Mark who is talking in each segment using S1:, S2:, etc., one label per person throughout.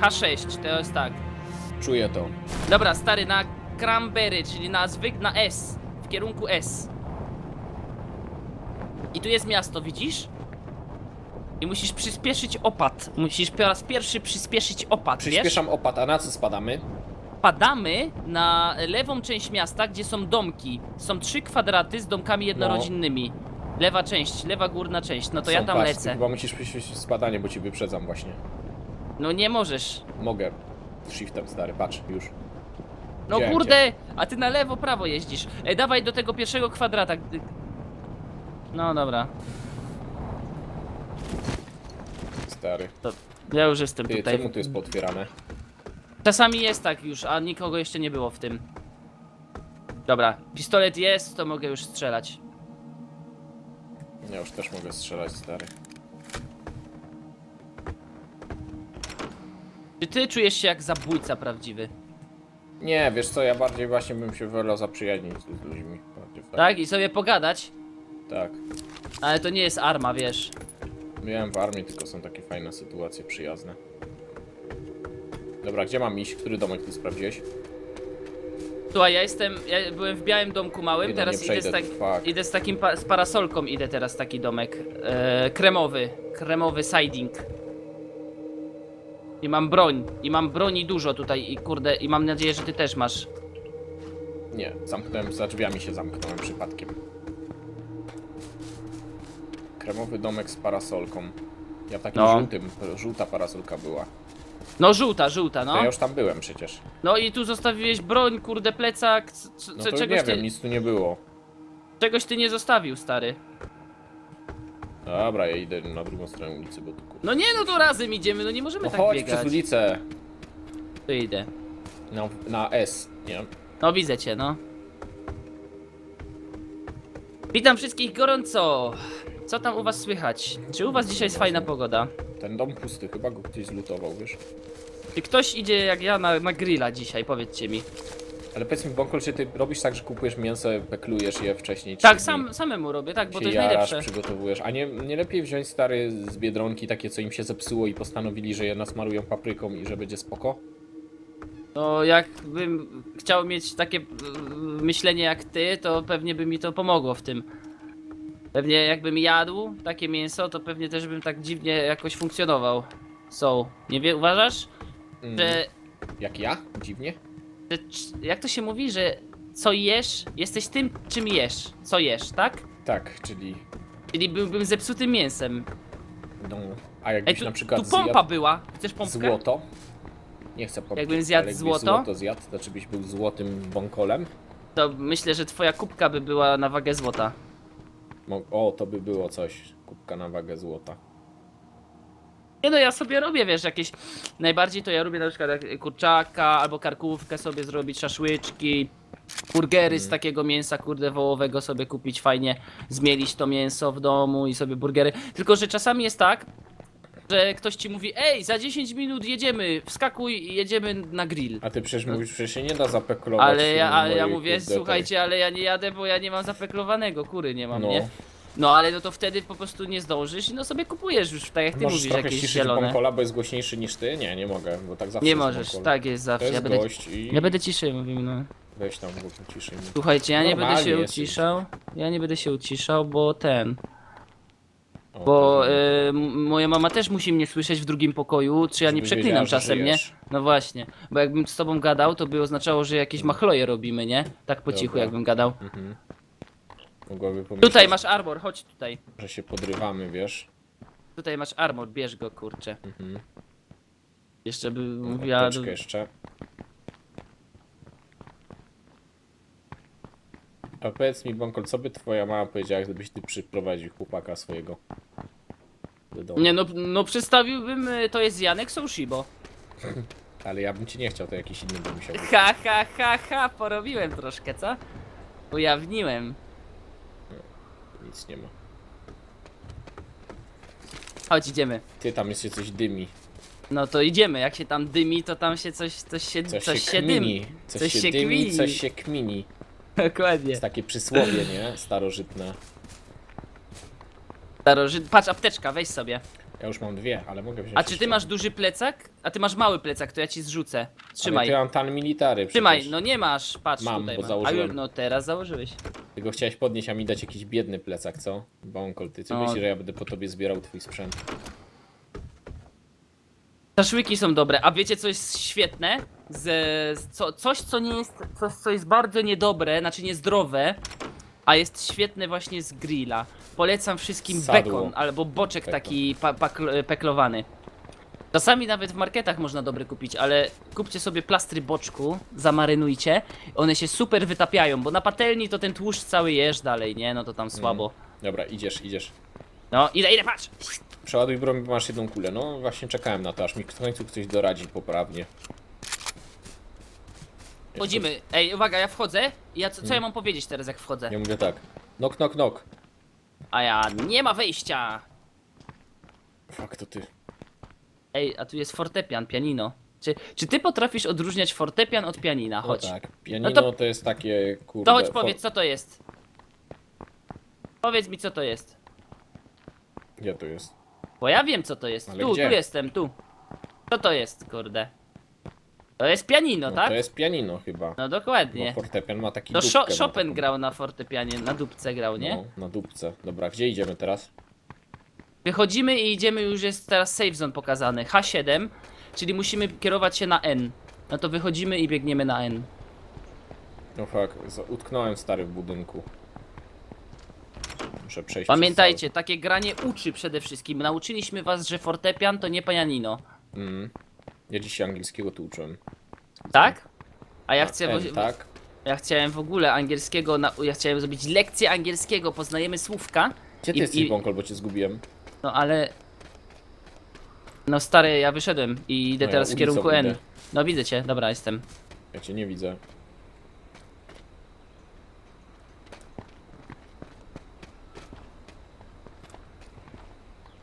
S1: H6, to jest tak.
S2: Czuję to.
S1: Dobra, stary, na Cranberry, czyli na zwyk, na S. W kierunku S. I tu jest miasto, widzisz? I musisz przyspieszyć opad. Musisz po raz pierwszy przyspieszyć opad, wiesz?
S2: Przyspieszam opad, a na co spadamy?
S1: Padamy na lewą część miasta, gdzie są domki. Są trzy kwadraty z domkami jednorodzinnymi. Lewa część, lewa górna część. No to ja
S2: Są,
S1: tam
S2: patrz,
S1: lecę.
S2: Chyba musisz przyspieszyć spadanie, bo ci wyprzedzam właśnie.
S1: No nie możesz.
S2: Mogę. Shiftem stary, patrz, już.
S1: No
S2: Widziałem
S1: kurde, a ty na lewo, prawo jeździsz. E, dawaj do tego pierwszego kwadrata. gdy- No dobra,
S2: Stary.
S1: to ja już jestem
S2: Ty,
S1: tutaj.
S2: czemu tu jest pootwierane?
S1: Czasami jest tak już, a nikogo jeszcze nie było w tym. Dobra, pistolet jest, to mogę już strzelać.
S2: Ja już też mogę strzelać, stary.
S1: Czy ty czujesz się jak zabójca prawdziwy?
S2: Nie, wiesz co, ja bardziej właśnie bym się wolał zaprzyjaźnić z ludźmi. Bardziej tak.
S1: Tak? I sobie pogadać?
S2: Tak.
S1: Ale to nie jest arma, wiesz.
S2: Miałem w armii, tylko są takie fajne sytuacje, przyjazne. Dobra, gdzie mam iść? Który domek ty sprawdziłeś?
S1: Słuchaj, ja jestem, ja byłem w białym domku małym, teraz
S2: nie
S1: idę z, tak,
S2: fuck.
S1: idę z takim, pa, z parasolką, idę teraz taki domek. E, kremowy, kremowy siding. I mam broń, i mam broni dużo tutaj i kurde, i mam nadzieję, że ty też masz.
S2: Nie, zamknąłem, za drzwiami się zamknąłem przypadkiem. Kremowy domek z parasolką. Ja w takim
S1: No.
S2: żółtym, żółta parasolka była.
S1: No żółta, żółta,
S2: To
S1: no.
S2: ja już tam byłem przecież.
S1: No i tu zostawiłeś broń, kurde, plecak, c, c,
S2: No to
S1: czegoś,
S2: nie wiem,
S1: ty,
S2: nic tu nie było.
S1: czegoś ty nie zostawił, stary.
S2: Dobra, ja idę na drugą stronę ulicy, bo tu.
S1: No nie, no to razem idziemy, no nie możemy
S2: No
S1: tak
S2: chodź
S1: biegać.
S2: przez ulicę.
S1: To idę.
S2: Na, na S, nie?
S1: No widzę cię, no. Witam wszystkich gorąco. Co tam u was słychać? Czy u was dzisiaj jest fajna pogoda?
S2: Ten dom pusty, chyba go ktoś zlutował, wiesz?
S1: Czy ktoś idzie jak ja na, na grilla dzisiaj? Powiedzcie mi.
S2: Ale powiedz mi, Bonkol, czy ty robisz tak, że kupujesz mięso, peklujesz je wcześniej?
S1: Tak, sam, samemu robię, tak, bo to jest
S2: jarasz,
S1: najlepsze.
S2: przygotowujesz, a nie, nie lepiej wziąć stary z Biedronki takie, co im się zepsuło i postanowili, że je nasmarują papryką i że będzie spoko?
S1: No jakbym chciał mieć takie mm, myślenie jak ty, to pewnie by mi to pomogło w tym. Pewnie jakbym jadł takie mięso, to pewnie też bym tak dziwnie jakoś funkcjonował. So, nie wie, uważasz?
S2: Mm,
S1: Że
S2: Jak ja? Dziwnie?
S1: Że, jak to się mówi, że co jesz, jesteś tym, czym jesz. Co jesz, tak?
S2: Tak, czyli...
S1: Czyli byłbym zepsutym mięsem.
S2: No, a
S1: Ej,
S2: jakbyś
S1: tu,
S2: na przykład
S1: tu pompa
S2: zjadł
S1: była. Chcesz pompkę?
S2: złoto? Nie chcę pompki,
S1: Jakbym zjadł
S2: ale jakbyś
S1: złoto?
S2: złoto zjadł, to czy byś był złotym Bonkolem?
S1: To myślę, że twoja kubka by była na wagę złota.
S2: Mo- O, to by było coś. Kubka na wagę złota.
S1: Nie no, ja sobie robię, wiesz, jakieś... Najbardziej to ja lubię na przykład jak kurczaka, albo karkówkę sobie zrobić, szaszłyczki, burgery z takiego mięsa, kurde, wołowego sobie kupić fajnie, zmielić to mięso w domu i sobie burgery. Tylko, że czasami jest tak, że ktoś ci mówi, ej, za 10 minut jedziemy, wskakuj i jedziemy na grill.
S2: A ty przecież mówisz, że się nie da zapeklować
S1: Ale ja, ale ja
S2: mojej,
S1: mówię,
S2: kurde,
S1: słuchajcie, ale ja nie jadę, bo ja nie mam zapeklowanego, kury nie mam,
S2: No,
S1: nie? No ale no to wtedy po prostu nie zdążysz i no sobie kupujesz już, tak jak ty
S2: możesz
S1: mówisz,
S2: trochę
S1: jakieś
S2: ściszyć
S1: zielone.
S2: Bonkola, bo jest głośniejszy niż ty? Nie, nie mogę, bo tak zawsze
S1: Nie
S2: jest
S1: możesz, tak jest
S2: To
S1: zawsze. Ja
S2: jest
S1: będę,
S2: gość i...
S1: ja będę ciszej mówił, no.
S2: Weź tam ogóle ciszej.
S1: Słuchajcie, ja nie będę
S2: Normalnie
S1: się
S2: jesteś.
S1: uciszał. Ja nie będę się uciszał, bo ten.
S2: O,
S1: Bo y, m- moja mama też musi mnie słyszeć w drugim pokoju, czy ja nie
S2: Żeby
S1: przeklinam
S2: że
S1: czasem, nie?
S2: żyjesz.
S1: No właśnie. Bo jakbym z tobą gadał, to by oznaczało, że jakieś machloje robimy, nie? Tak po cichu
S2: Dobra.
S1: jakbym gadał.
S2: Mhm. Mogłaby pomyśleć,
S1: Tutaj masz armor, chodź tutaj.
S2: że się podrywamy, wiesz?
S1: Tutaj masz armor, bierz go, kurczę.
S2: Mhm.
S1: Jeszcze by mówiła...
S2: Apteczkę jeszcze. A powiedz mi, Bonkol, co by twoja mama powiedziała, gdybyś ty przyprowadził chłopaka swojego do domu?
S1: Nie no, no przedstawiłbym, y, to jest Janek Soushibo.
S2: Ale ja bym ci nie chciał, to jakiś inny by musiał być.
S1: Ha, ha, ha, ha, porobiłem troszkę, co? Ujawniłem.
S2: Nic nie ma.
S1: Chodź, idziemy.
S2: Ty, tam się coś dymi.
S1: No to idziemy, jak się tam dymi, to tam się coś, coś się,
S2: Coś,
S1: coś
S2: się,
S1: się
S2: kmini.
S1: dymi.
S2: Coś, się, dymi,
S1: kmini.
S2: coś się kmini.
S1: Dokładnie.
S2: Jest takie przysłowie, nie? Starożytne.
S1: Starożyt... Patrz, apteczka, weź sobie.
S2: Ja już mam dwie, ale mogę wziąć
S1: A czy ty
S2: jeszcze.
S1: masz duży plecak? A ty masz mały plecak, to ja ci zrzucę.
S2: Ale
S1: Trzymaj.
S2: ty mam tan military
S1: Trzymaj, no nie masz, patrz
S2: Mam,
S1: tutaj.
S2: bo
S1: mam.
S2: założyłem.
S1: A już, no teraz założyłeś.
S2: Ty go chciałeś podnieść, a mi dać jakiś biedny plecak, co? Bąkol, ty, ty
S1: No.
S2: myślisz, że ja będę po tobie zbierał twój sprzęt.
S1: Szaszłyki są dobre, a wiecie co jest świetne? Z, z, co, coś co nie jest, coś co jest bardzo niedobre, znaczy niezdrowe, a jest świetne właśnie z grilla. Polecam wszystkim
S2: Sadło.
S1: bekon albo boczek
S2: Bekon.
S1: taki pa, pakl- peklowany. Czasami nawet w marketach można dobry kupić, ale kupcie sobie plastry boczku, zamarynujcie. One się super wytapiają, bo na patelni to ten tłuszcz cały jesz dalej, nie? No to tam słabo.
S2: Dobra, idziesz, idziesz.
S1: No, idę, idę, patrz!
S2: Przeładuj broń, bo masz jedną kulę. No właśnie czekałem na to, aż mi w końcu ktoś doradzi poprawnie.
S1: Wchodzimy. Ej, uwaga, ja wchodzę. Ja, co, co ja mam powiedzieć teraz, jak wchodzę?
S2: Ja mówię tak. Knock, knock, knock.
S1: A ja nie ma wejścia.
S2: Fuck, to ty.
S1: Ej, a tu jest fortepian, pianino. Czy, czy ty potrafisz odróżniać fortepian od pianina?
S2: No
S1: Chodź.
S2: tak. Pianino
S1: No to-
S2: to... jest takie, kurde...
S1: To chodź powiedz, co to jest. Powiedz mi, co to jest.
S2: Gdzie to jest?
S1: Bo ja wiem, co to jest.
S2: Ale
S1: tu,
S2: gdzie?
S1: tu jestem, tu. Co to jest, kurde? To jest pianino,
S2: No
S1: tak?
S2: to jest pianino chyba.
S1: No
S2: Bo
S1: dokładnie.
S2: fortepian ma taki
S1: To
S2: dupkę,
S1: Scho-
S2: ma
S1: Chopin
S2: taką-
S1: grał na fortepianie, na dupce grał, nie?
S2: No, na dupce. Dobra, gdzie idziemy teraz?
S1: Wychodzimy i idziemy, już jest teraz safe zone pokazany. H7, czyli musimy kierować się na N. No to wychodzimy i biegniemy na N.
S2: No fuck, utknąłem stary w budynku. Muszę przejść
S1: Pamiętajcie, takie granie uczy przede wszystkim. Nauczyliśmy was, że fortepian to nie pianino.
S2: Przez. Mm. Ja dzisiaj angielskiego tu uczyłem.
S1: Tak? A ja chcę.
S2: N,
S1: w-
S2: tak?
S1: Ja chciałem w ogóle angielskiego. Na, ja chciałem zrobić lekcję angielskiego, poznajemy słówka.
S2: Gdzie ty
S1: I-
S2: jesteś,
S1: i-
S2: Bąkol, bo cię zgubiłem?
S1: No ale. No stary, ja wyszedłem i idę
S2: No ja
S1: teraz w
S2: ulicą
S1: kierunku N.
S2: idę.
S1: No widzę cię, dobra, jestem.
S2: Ja cię nie widzę.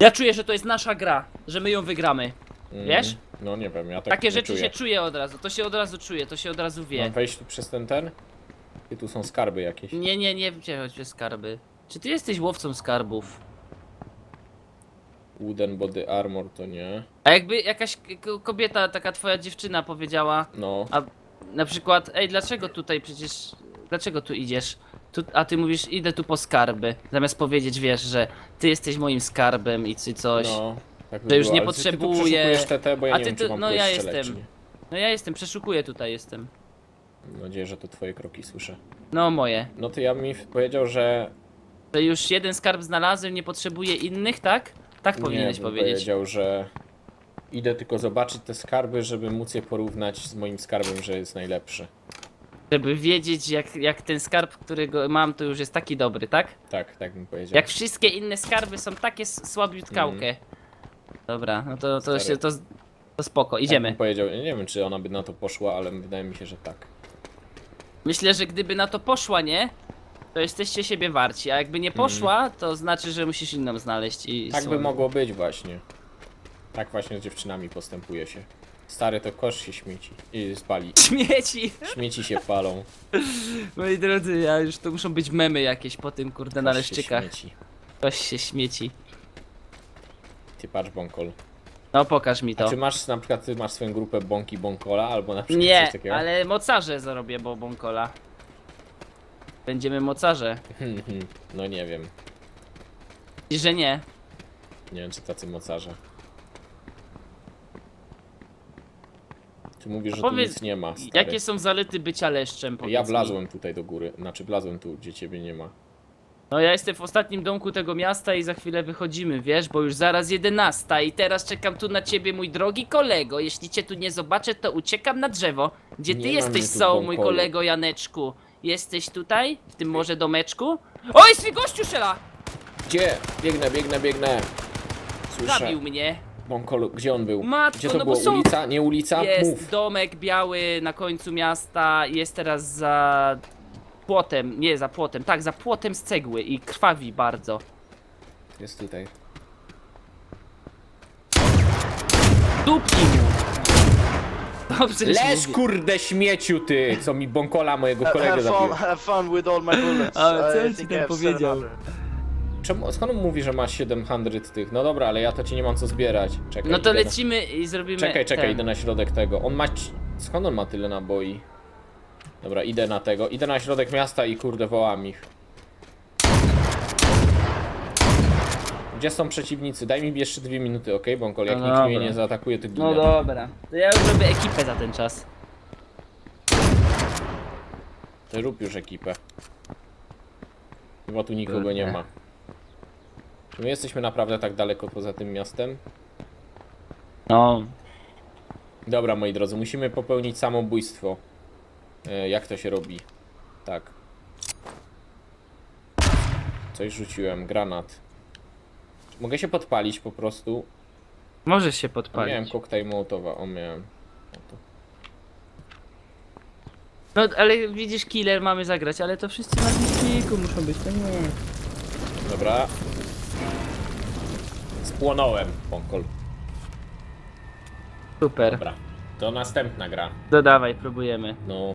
S1: Ja czuję, że to jest nasza gra, że my ją wygramy.
S2: Mm.
S1: Wiesz?
S2: No nie wiem, ja tak
S1: Takie
S2: nie
S1: rzeczy
S2: czuję.
S1: się czuje od razu, to się od razu czuje, to się od razu wie.
S2: Mam wejść tu przez ten ten? I tu są skarby jakieś.
S1: Nie, nie, nie gdzie chodź skarby. Czy ty jesteś łowcą skarbów?
S2: Wooden body armor to nie.
S1: A jakby jakaś k- kobieta, taka twoja dziewczyna powiedziała,
S2: No.
S1: a na przykład, ej, dlaczego tutaj przecież, dlaczego tu idziesz? Tu, a ty mówisz, idę tu po skarby. Zamiast powiedzieć, wiesz, że ty jesteś moim skarbem i czy coś. No.
S2: Tak by
S1: Że już
S2: było,
S1: nie
S2: ale ty- Ty tu
S1: potrzebuję.
S2: przeszukujesz TT, bo ja
S1: A
S2: nie
S1: ty
S2: wiem,
S1: tu-
S2: czy mam
S1: no ja jestem. No ja jestem, przeszukuję tutaj jestem.
S2: Mam nadzieję, że to twoje kroki słyszę.
S1: No moje.
S2: No to ja mi powiedział, że
S1: Że już jeden skarb znalazłem, nie potrzebuję innych, tak? Tak powinieneś
S2: nie, bym
S1: powiedzieć.
S2: powiedział, że idę tylko zobaczyć te skarby, żeby móc je porównać z moim skarbem, że jest najlepszy.
S1: Żeby wiedzieć, jak, jak ten skarb, którego mam, to już jest taki dobry, tak?
S2: Tak, tak bym powiedział.
S1: Jak wszystkie inne skarby są takie s- słabiutkałkie. Dobra, no to, to
S2: Stary.
S1: się to, to spoko,
S2: Tak
S1: idziemy.
S2: bym powiedział, nie wiem czy ona by na to poszła, ale wydaje mi się, że tak.
S1: Myślę, że gdyby na to poszła, nie? To jesteście siebie warci, a jakby nie poszła, to znaczy, że musisz inną znaleźć i.
S2: Tak by mogło być właśnie. Tak właśnie z dziewczynami postępuje się. Stary to kosz się śmieci i spali.
S1: Śmieci!
S2: Śmieci się palą.
S1: Moi drodzy, ja już to muszą być memy jakieś po tym kurde
S2: kosz się
S1: naleszczykach.
S2: śmieci.
S1: Ktoś się śmieci.
S2: Ty patrz Bonkol.
S1: No pokaż mi
S2: A
S1: to.
S2: czy masz na przykład, ty masz swoją grupę Bonki Bonkola albo na przykład
S1: Nie,
S2: coś takiego?
S1: ale mocarze zarobię bobonkola. Będziemy mocarze.
S2: Hmm, hmm. No nie wiem.
S1: I że nie.
S2: Nie wiem czy tacy mocarze. Ty mówisz, że tu
S1: powiedz,
S2: nic nie ma, stary.
S1: Jakie są zalety bycia leszczem? powiedz
S2: Ja
S1: mi?
S2: wlazłem tutaj do góry, znaczy wlazłem tu, gdzie ciebie nie ma.
S1: No ja jestem w ostatnim domku tego miasta i za chwilę wychodzimy, wiesz, bo już zaraz 11 i teraz czekam tu na ciebie, mój drogi kolego. Jeśli cię tu nie zobaczę, to uciekam na drzewo. Gdzie ty
S2: Nie ma
S1: jesteś,
S2: mnie tu
S1: mój
S2: bąkolu.
S1: kolego Janeczku? Jesteś tutaj? W tym może domeczku? Oj, swój gościu szela!
S2: Gdzie? Biegnę, biegnę, biegnę. Słyszę.
S1: Zabił mnie.
S2: Bonkolu, gdzie on był?
S1: Matko,
S2: gdzie to
S1: no bo
S2: było?
S1: są-
S2: Ulica? Nie ulica?
S1: Jest
S2: Mów.
S1: domek biały na końcu miasta, jest teraz za płotem, nie za płotem, tak, za płotem z cegły i krwawi bardzo.
S2: Jest tutaj.
S1: Dupnij mu! Dobrze, że
S2: Leż
S1: mówię.
S2: kurde śmieciu ty, co mi Bonkola mojego kolegę
S3: Have fun,
S2: zabił.
S3: have fun with all my bullets.
S1: Ale co
S3: I
S1: on ci
S3: think
S1: tam
S3: I have
S1: powiedział?
S3: 700.
S2: czemu, skąd on mówi, że ma 700 tych? No dobra, ale ja to ci nie mam co zbierać. Czekaj,
S1: No to
S2: idę
S1: lecimy i zrobimy.
S2: Na... Czekaj, czekaj,
S1: ten.
S2: idę na środek tego. On ma... ci- Skąd on ma tyle naboi? Dobra, idę na tego. Idę na środek miasta i kurde wołam ich. Gdzie są przeciwnicy? Daj mi jeszcze dwie minuty, ok, Bąkol? Jak
S1: No
S2: nikt mnie
S1: dobra.
S2: nie zaatakuje, ty
S1: No
S2: ginę.
S1: dobra. To ja już robię ekipę za ten czas.
S2: Ty rób już ekipę. Chyba tu nikogo
S1: Kurde.
S2: nie ma. Czy my jesteśmy naprawdę tak daleko poza tym miastem?
S1: No.
S2: Dobra, moi drodzy, musimy popełnić samobójstwo. E, jak to się robi? Tak. Coś rzuciłem, granat. Mogę się podpalić po prostu.
S1: Możesz się podpalić.
S2: miałem koktajl Mołotowa, o miałem.
S1: No ale widzisz, killer mamy zagrać, ale to wszyscy na liczniku muszą być, to nie.
S2: Dobra. Spłonąłem, Ponkol.
S1: Super.
S2: Dobra. To następna gra.
S1: Dodawaj, próbujemy.
S2: No.